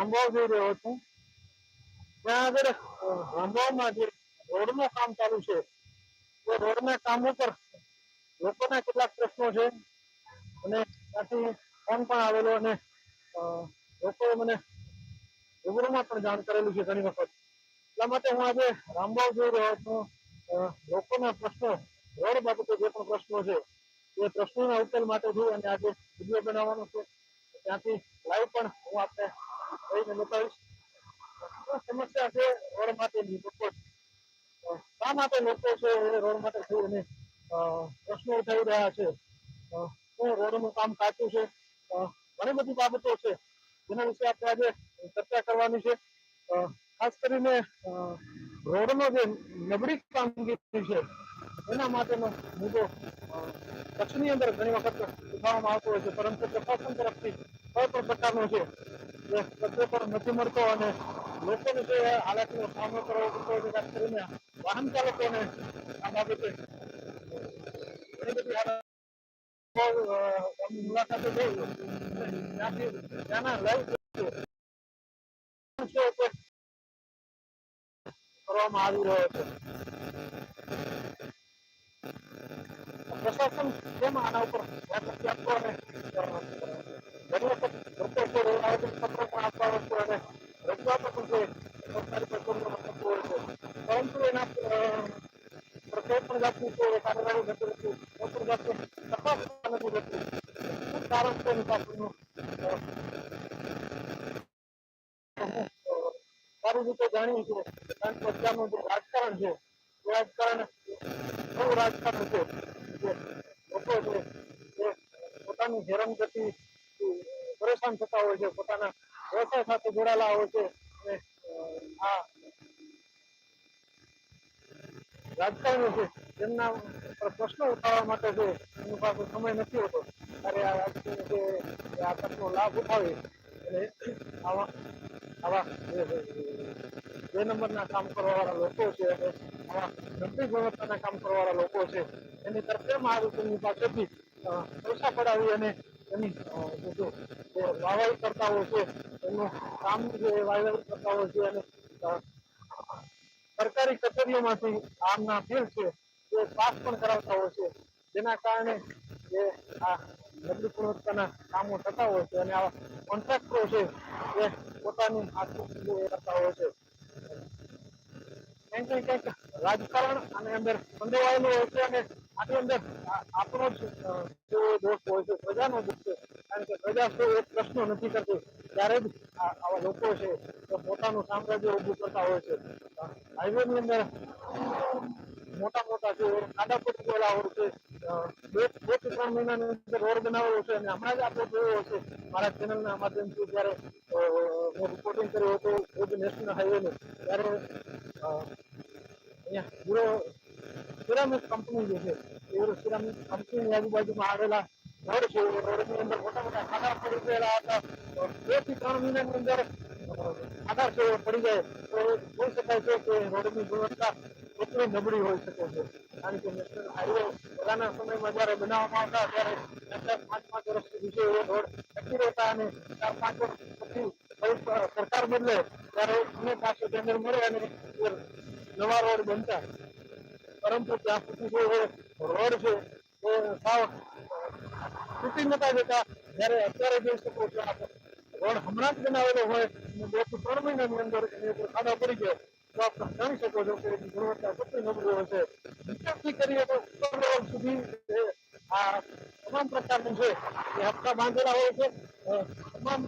રામભાવ જઈ રહ્યો છું. ત્યાં આગળ રામભાવમાં જે રોડનું કામ ચાલુ છે, એ રોડના કામ ઉપર લોકોના કેટલાક પ્રશ્નો છે અને ત્યાંથી ફોન પણ આવેલો અને લોકોએ મને રૂબરૂમાં પણ જાણ કરેલું છે ઘણી વખત. એટલા માટે હું આજે રામભાવ જોઈ રહ્યો છું. લોકોના પ્રશ્નો, રોડ બાબતે જે પણ પ્રશ્નો છે, એ પ્રશ્નોના ઉકેલ માટે છું અને આજે વીડિયો બનાવવાનો છે. ત્યાંથી લાઈવ પણ હું આપને રહીને બતાવીશ રોડ માટેની જે નબળી કામગીરી છે એના માટેનો મુદ્દો કચ્છની અંદર ઘણી વખત ઉઠાવવામાં આવતો હોય છે પરંતુ પ્રશાસન તરફથી કોઈ પણ પ્રકારનો છે એ કચરો પણ નથી મળતો અને લોકોને જે હાલાકીનો સામનો કરવો પડતો હોય છે ખાસ કરીને વાહન ચાલકોને આ બાબતે ઘણી બધી હાલત મુલાકાતે જઈ ત્યાંથી ત્યાંના લાઈવ છે તે કરવામાં આવી રહ્યો છે પ્રશાસન કેમ આના ઉપર ધ્યાન નથી આપતો અને અ, સારી રીતે જાણ્યું છે કારણ કે અત્યારનું જે રાજકારણ છે એ રાજકારણ બહુ રાજકારણ છે કે લોકો છે એ પોતાની હેરાનગતિ પરેશાન થતા હોય છે, પોતાના વ્યવસાય સાથે જોડાયેલા હોય છે. અને આ રાજકારણીઓ છે, તેમના પર પ્રશ્નો ઉઠાવવા માટે છે એમની પાસે સમય નથી હોતો, ત્યારે આ રાજકીય જે આ તકનો લાભ ઉઠાવે. અને આવા આવા, જે- જે- બે નંબરના કામ કરવા વાળા લોકો છે, અને આવા નબળી ગુણવત્તાના કામ કરવાવાળા લોકો છે, એની તરફેણમાં આવી તેમની પાસેથી પૈસા પડાવી અને એની જો કરતા હોય છે એમનું કામ જે વાહવાહી કરતા હોય છે અને સરકારી કચેરીઓમાંથી આમના ફેલ છે તે પાસ પણ કરાવતા હોય છે. જેના કારણે જે આ નબળી ગુણવત્તાના કામો થતા હોય છે અને આવા કોન્ટ્રાક્ટરો છે, એ પોતાની આર્થિક કરતા હોય છે. કંઈક કંઈક રાજકારણ અને અંદર સંડોવાયેલું હોય છે અને આની અંદર આપણો જ જેવો દોષ હોય છે, પ્રજાનો દોષ છે, કારણ કે પ્રજા શું એક પ્રશ્નો નથી કરતી. ત્યારે જ આવા લોકો છે, તો પોતાનું સામ્રાજ્ય ઊભું કરતા હોય છે. હાઈવે ની અંદર મોટા મોટા જે ખાડા પડી ગયેલા હોય છે બે બેથી ત્રણ મહિનાની અંદર રોડ બનાવેલો છે, અને હમણાં જ આપણે જોયો હશે. મારા ચેનલના માધ્યમથી જ્યારે મેં રિપોર્ટિંગ કર્યું હતું, ભુજ નેશનલ હાઈવે નું. ત્યારે અહીંયા પૂરો સિરામિક કંપની જે છે એ સિરામિક કંપનીની આજુબાજુમાં આવેલા રોડ છે. એ રોડની અંદર મોટા મોટા ખાડા પડી ગયેલા હતા. બેથી ત્રણ મહિનાની અંદર ખાડા છે પડી જાય. તો જોઈ શકાય છે કે રોડની ગુણવત્તા કેટલી નબળી હોઈ શકે છે. કારણ કે નેશનલ હાઈવે પહેલાના સમયમાં જયારે બનાવવામાં આવતા ત્યારે ચાર પાંચ પાંચ વર્ષ સુધી છે એ રોડ ટકી રહેતા અને ચાર પાંચ વર્ષ પછી સરકાર બદલે ત્યારે અમને પાછું ટેન્ડર મળે અને નવા રોડ બનતા. પરંતુ ત્યાં સુધી જે રોડ છે, એ સાવ તૂટી નતા જતા. જ્યારે અત્યારે જોઈ શકો છો રોડ હમણાં જ બનાવેલો હોય, અને બેથી ત્રણ મહિનાની અંદર એની ઉપર ખાડા પડી ગયો. તો આપણે જાણી શકો છો કે એની ગુણવત્તા કેટલી નબળી છે. વિચારથી કરીએ તો ઉપર લેવલ સુધી આ તમામ પ્રકારનું છે એ હપ્તા બાંધેલા હોય છે તમામ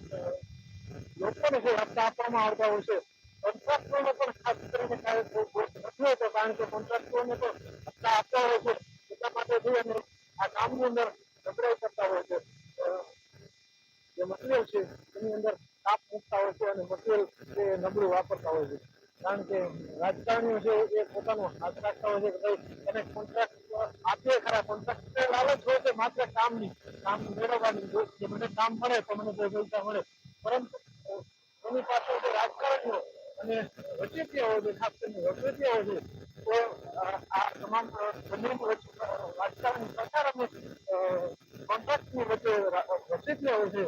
લોકોને છે હપ્તા આપવામાં આવતા હોય છે કોન્ટ્રાક્ટરોને પણ ખાસ કરીને નથી હોતો કારણ કે કોન્ટ્રાક્ટરોને તો હપ્તા આપતા હોય છે એટલા માટે જઈ અને આ કામની અંદર નબળાઈ કરતા હોય છે જે મટીરિયલ છે એની અંદર કાપ મૂકતા હોય છે અને મટીરિયલ એ નબળું વાપરતા હોય છે કારણ કે રાજકારણીઓ છે એ પોતાનો હાથ રાખતા હોય છે કે ભાઈ એને કોન્ટ્રાક્ટ આપીએ ખરા કોન્ટ્રાક્ટ લાલચ હોય છે માત્ર કામની કામ મેળવવાની જો મને કામ મળે તો મને કોઈ પૈસા મળે પરંતુ અ, એની પાછળ જે રાજકારણીઓ અને વચેટિયાઓ જે ખાસ છે તો આ તમામ વચ્ચે અ, સરકાર અને કોન્ટ્રાક્ટની વચ્ચે રા- હોય છે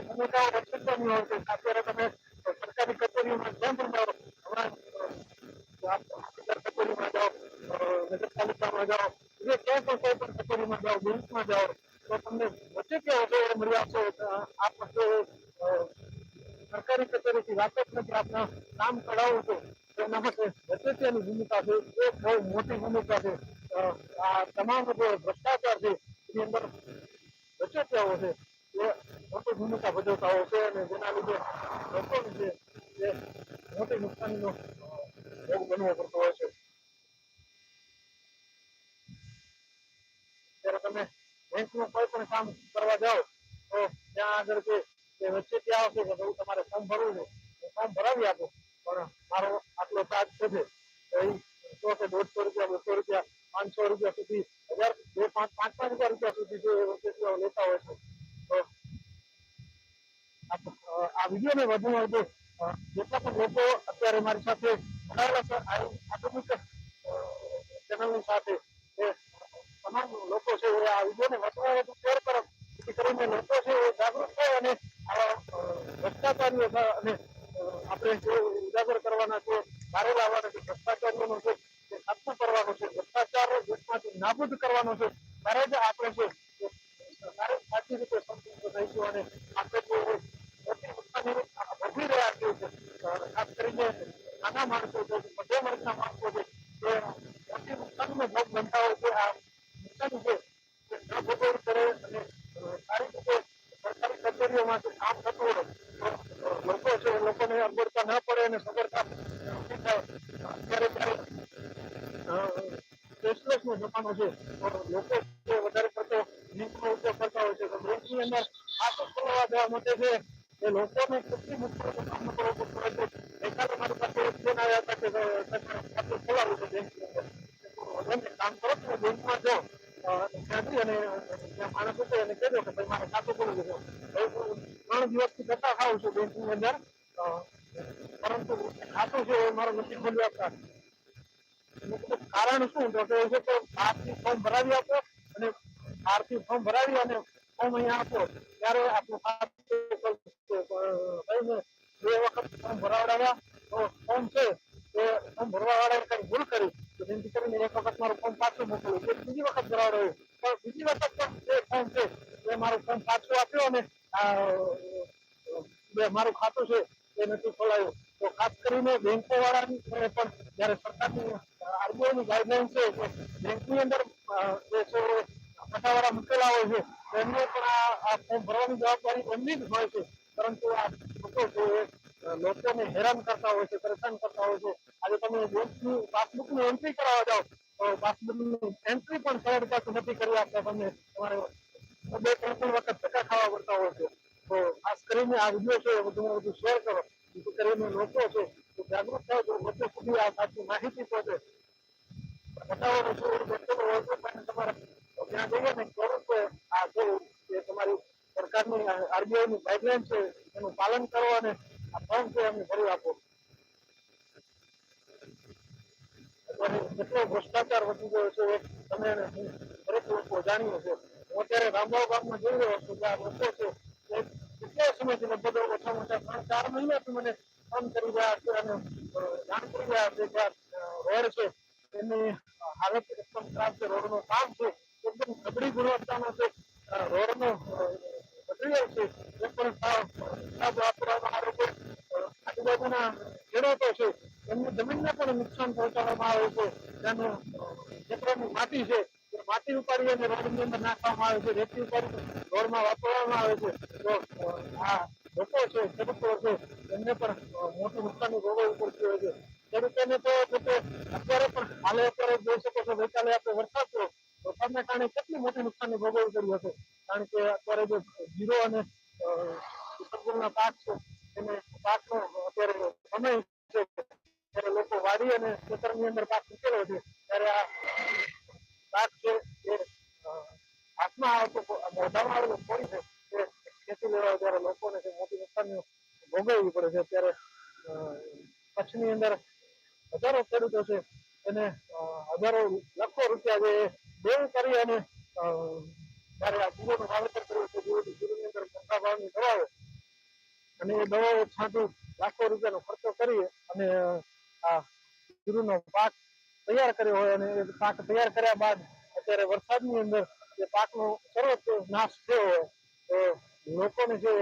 ભૂમિકાઓ વચેટિયાઓ હોય છે અત્યારે તમે સરકારી કચેરીઓમાં જેમ પણ હમણાં જાઓ નગરપાલિકામાં જાઓ જે ક્યાંય પણ કોઈ પણ કચેરીમાં જાઓ બેંકમાં જાઓ તો તમને વચ્ચે કે વચ્ચે મળી આપશો અ, આપ પાસે અ, સરકારી કચેરીથી વાત જ નથી આપના કામ કરાવું છું. તો એના માટે વચેટિયાની ભૂમિકા છે એ બહુ મોટી ભૂમિકા છે. આ તમામ જે ભ્રષ્ટાચાર છે, એની અંદર વચેટિયાઓ છે, એ મોટી ભૂમિકા ભજવતા હોય છે અને જેના લીધે લોકોને છે એ મોટી નુકસાનીનો અ, ભોગ બનવો પડતો હોય છે ત્યારે તમે બેંકનું કોઈ પણ કામ કરવા જાઓ તો ત્યાં આગળ છે કે વચ્ચે ત્યાં આવશે કે ભાઈ તમારે ફોર્મ ભરવું છે હું ફોર્મ ભરાવી આપું પણ મારો આટલો ચાર્જ છે તો સો કે દોઢસો રૂપિયા, બસો રૂપિયા, પાંચસો રૂપિયા સુધી, હજાર, બે, પાંચ પાંચ પાંચ હજાર રૂપિયા સુધી જો લેતા હોય છે. તો, આ વિડીયોને વધુમાં વધુ જેટલા પણ લોકો અત્યારે મારી સાથે આધુનિક ચેનલની સાથે તમામ લોકો છે એ આ વિડીયોને વધુમાં વધુ શેર કરો. જેથી કરીને લોકો છે એ જાગૃત થાય અને આવા ભ્રષ્ટાચારીઓ અને આપણે જે ઉજાગર કરવાના છે બહાર લાવવાના છે ભ્રષ્ટાચારીઓનો છે તે ખતમ કરવાનો છે, ભ્રષ્ટાચાર દેશમાંથી નાબૂદ કરવાનો છે. ત્યારે જ આપણે છે ત્યારે સાચી રીતે સંતુષ્ટ થઈશું અને આપણે જે મોટી વધી રહ્યા છે ખાસ કરીને નાના માણસો છે મધ્યમ માણસો છે, એ મોટી નુકસાનીનો હોય છે, આ નુકસાની છે અને સારી રીતે સરકારી કચેરીઓમાંથી કામ થતું હોય, તો લોકો છે, એ લોકોને અગવડતા ના પડે અને સગવડતા અત્યારે ત્યારે કેશલેસ જમાનો છે. લોકો છે વધારે પડતો બેંકનો ઉપયોગ કરતા હોય છે. તો બેંકની અંદર આ તો ખોલવા દેવા માટે છે. એ લોકોને કેટલી મુશ્કેલીનો સામનો કરવો પડતો હોય છે. ગઈકાલે મારી પાસે એક ફોન આવ્યા હતા કે ખાતું ખોલાવવું છે બેંકની અંદર. કામ કરો તમે બેંકમાં જાઓ ત્યાંથી અને ત્યાં માણસ એને કહેજો કે ભાઈ, મારે છે ભાઈ હું ત્રણ દિવસથી ધક્કા ખાઉં છું બેંકની અંદર. પરંતુ ખાતું છે એ મારો નથી ખોલી આપતા. કારણ શું? તો એ છે કે બહારથી ફોર્મ ભરાવી આપો અને બહારથી ફોર્મ ભરાવી અને ફોર્મ અહીંયા આપો. ત્યારે આપણું. બે વખત ફોર્મ ભરાવડાવ્યા. તો ફોર્મ છે એ ફોર્મ ભરવા વાળાએ કઈ ભૂલ કરી? એક વખત મારું ફોર્મ પાછું મોકલ્યું. પછી બીજી વખત ભરાવડાવ્યું પણ બીજી વખત પણ જે ફોર્મ છે, એ મારું ફોર્મ પાછું આપ્યો અને મારું ખાતું છે, એ નથી ખોલાયું. તો ખાસ કરીને બેંકો પણ જયારે સરકારની આરબીઆઈ ની ગાઈડલાઈન છે બેંકની અંદર જે છે પટાવાળા મૂકેલા હોય છે, એમને પણ આ ફોર્મ ભરવાની જવાબદારી એમની જ હોય છે પરંતુ આ લોકો છે એ અ, લોકોને હેરાન કરતા હોય છે પરેશાન કરતા હોય છે આજે તમે બેંકની પાસબુકની એન્ટ્રી કરાવવા જાઓ, તો પાસબુકની એન્ટ્રી પણ સરળતાથી નથી કરી આપતા તમને તમારે બે, ત્રણ ત્રણ વખત ટકા ખાવા પડતા હોય છે. તો ખાસ કરીને આ વીડિયો છે વધુમાં વધુ શેર કરો. જેથી કરીને લોકો છે તો જાગૃત થાય તો લોકો સુધી આ સાચી માહિતી પહોંચે. બતાવવાનો પણ તમારે ત્યાં જઈએ ને કે આ જે તમારી સરકારની આરબીઆઈ ની ગાઈડલાઈન છે, એનું પાલન કરો અને આ ફોર્મ છે એમને ભરી આપો. અત્યારે કેટલો ભ્રષ્ટાચાર વધી ગયો છે તમે અને દરેક લોકો જાણીએ છે. હું અત્યારે રામબાવ ગામમાં જોઈ રહ્યો છું આ લોકો છે, એ કેટલા સમયથી લગભગ ઓછામાં ઓછા ત્રણ ચાર મહિનાથી મને કામ કરી રહ્યા છે અને જાણ કરી રહ્યા છે કે રોડ છે, એની હાલત એકદમ ખરાબ છે. રોડનું કામ છે, એકદમ નબળી ગુણવત્તાનો છે. રોડનો મટીરિયલ છે, એ પણ ખરાબ વાપરવામાં આવે છે. આજુબાજુના ખેડૂતો છે એમની જમીનને પણ નુકસાન પહોંચાડવામાં આવે છે. ત્યાંનું ખેતરોની માટી છે. માટી ઉપાડી અને રોડની અંદર નાખવામાં આવે છે. રેતી ઉપાડી રોડમાં વાપરવામાં આવે છે. તો આ લોકો છે ખેડૂતો છે એમને પણ મોટું મોટી ભોગવવું પડતું હોય છે. ખેડૂતોને તો પોતે અત્યારે પણ હાલે અત્યારે જોઈ શકો છો ગઈકાલે આપણે વરસાદ થયો. વરસાદના કારણે કેટલી મોટી નુકસાની ભોગવવું પડી હશે? કારણ કે અત્યારે જે જીરો અને અ, પાક છે અને ખેતરની અંદર પાક મૂકેલો છે, ત્યારે આ પાક છે એ હાથમાં આવતો મોઢામાં આવેલો ફોડી છે, એ ખેતી લેવા ત્યારે લોકોને છે મોટી નુકસાનીઓ ભોગવવી પડે છે, ત્યારે કચ્છની અંદર હજારો ખેડૂતો છે, એને હજારો લાખો રૂપિયા જે દેવું કરી અને જ્યારે આ જીરોનું વાવેતર કર્યું છે જીરો જીરોની અંદર મોટા ભાવની દવાઓ અને એ દવાઓ છાંટી લાખો રૂપિયાનો ખર્ચો કરી અને આ જીરુનો પાક તૈયાર કર્યો હોય અને પાક તૈયાર કર્યા બાદ અત્યારે વરસાદની અંદર એ પાકનો સર્વત્ર નાશ થયો હોય, તો લોકોને જે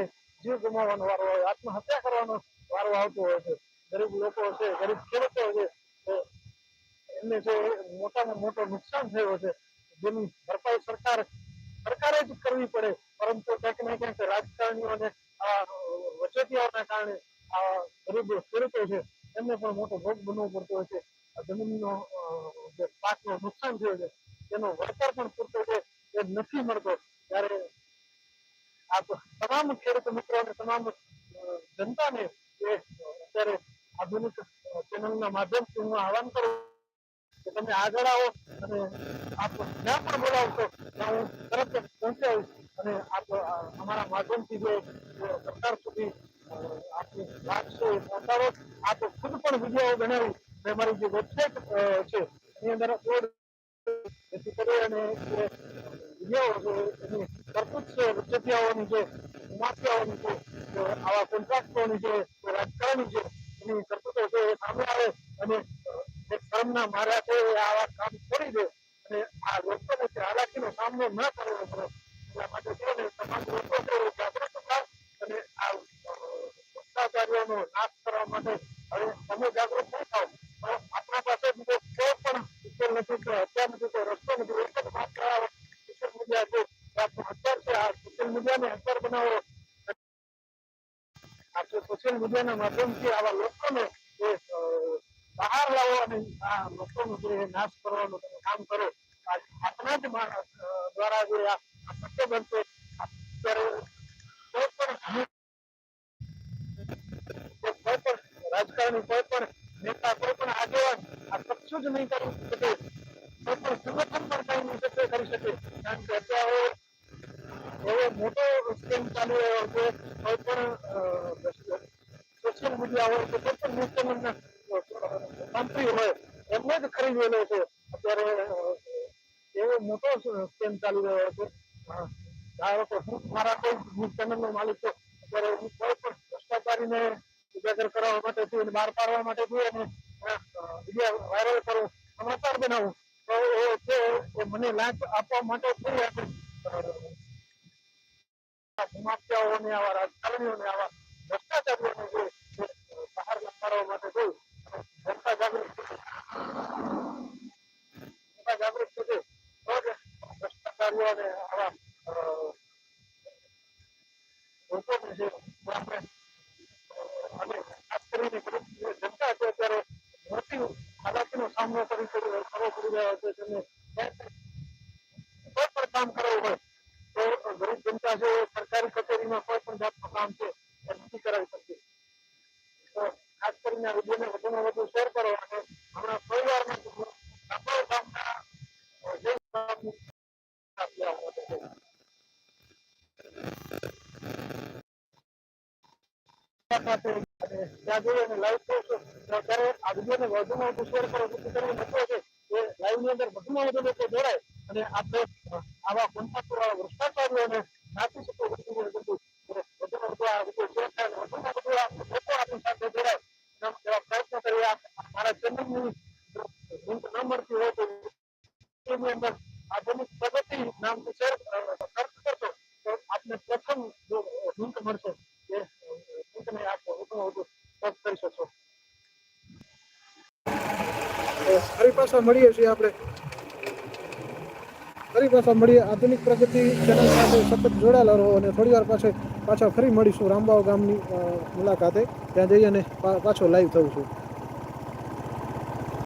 જીવ ગુમાવવાનો વારો હોય આત્મહત્યા કરવાનો વારો આવતો હોય છે. ગરીબ લોકો છે, ગરીબ ખેડૂતો છે એમને જે મોટામાં મોટો નુકસાન થયો છે, જેની ભરપાઈ સરકાર, સરકારે જ કરવી પડે. પરંતુ ક્યાંક ને ક્યાંક રાજકારણીઓને આ વચેટિયાઓના કારણે આ ગરીબ ખેડૂતો છે એમને પણ મોટો ભોગ બનવો પડતો હોય છે. જમીનનો જે પાકનો નુકસાન થયો છે, તેનો વળતર પણ પૂરતો છે, એ નથી મળતો. ત્યારે આ તમામ ખેડૂત મિત્રો અને તમામ જનતાને એ અત્યારે આધુનિક ચેનલના માધ્યમથી હું આહવાન કરું કે તમે આગળ આવો અને આપ જ્યાં પણ બોલાવશો ત્યાં હું તરત જ પહોંચી આવીશ અને આપ અમારા માધ્યમથી જે સરકાર સુધી ખુદ પણ વીડિયો બનાવી મેં મારી જે વેબસાઇટ છે એની અંદર જે એની કરતૂત છે છે માફિયાઓની છે આવા જે રાજકારણી છે એની કરતૂતો છે એ સામે આવે અને એક શરમના માર્યા છે આવા મીડિયાને હથિયાર બનાવો. આપણે સોશિયલ મીડિયાના માધ્યમથી આવા લોકોને બહાર લાવો અને આ લોકોનો જે નાશ કરવાનું તમે કામ કરો. આપના જ દ્વારા જે આ શક્ય બનશે કોઈ પણ કોઈ પણ રાજકારણી, કોઈ પણ નેતા, કોઈ પણ આગેવાન આ કશું જ નહીં કરી શકે. કોઈ પણ સંગઠન પણ કઈ નહીં કરી શકે. કારણ કે અત્યારે એવો મોટો સ્કેમ ચાલુ રહ્યો છે. કોઈ પણ સોશિયલ મીડિયા હોય કે કોઈ પણ ન્યૂઝ કંપની હોય, એમને જ ખરીદેલો છે. અત્યારે એવો મોટો સ્કેમ ચાલી રહ્યો છે. ધારો કે હું મારા કોઈ ન્યૂઝ ચેનલનો માલિક છું. અત્યારે હું કોઈ પણ ભ્રષ્ટાચારીને ઉજાગર કરવા માટે છું બહાર પાડવા માટે છું અને વીડિયો વાયરલ કરું, સમાચાર બનાવું, તો એ છે એ મને લાંચ આપવા માટે થઈ આપણે માફિયાઓને આવા જનતા અત્યારે મોટી હાલાકીનો સામનો કરી કરી- કરવો પડી રહ્યો છે તેમને અને ત્યાં જઈ અને ની મળતી હોય તો આધુનિક પ્રગતિ નામથી શેર આપને પ્રથમ લિંક મળશે એ લિંકને આપ વધુમાં વધુ સર્ચ કરી શકશો ફરી પાછા મળીએ છીએ આપણે. ફરી પાછા મળીએ. આધુનિક પ્રગતિ ચેનલ સાથે સતત જોડાયેલા રહો અને થોડી વાર પાછળ પાછા ફરી મળીશું રામબાવ ગામની મુલાકાતે. ત્યાં જઈ અને પાછો લાઈવ થવું છું.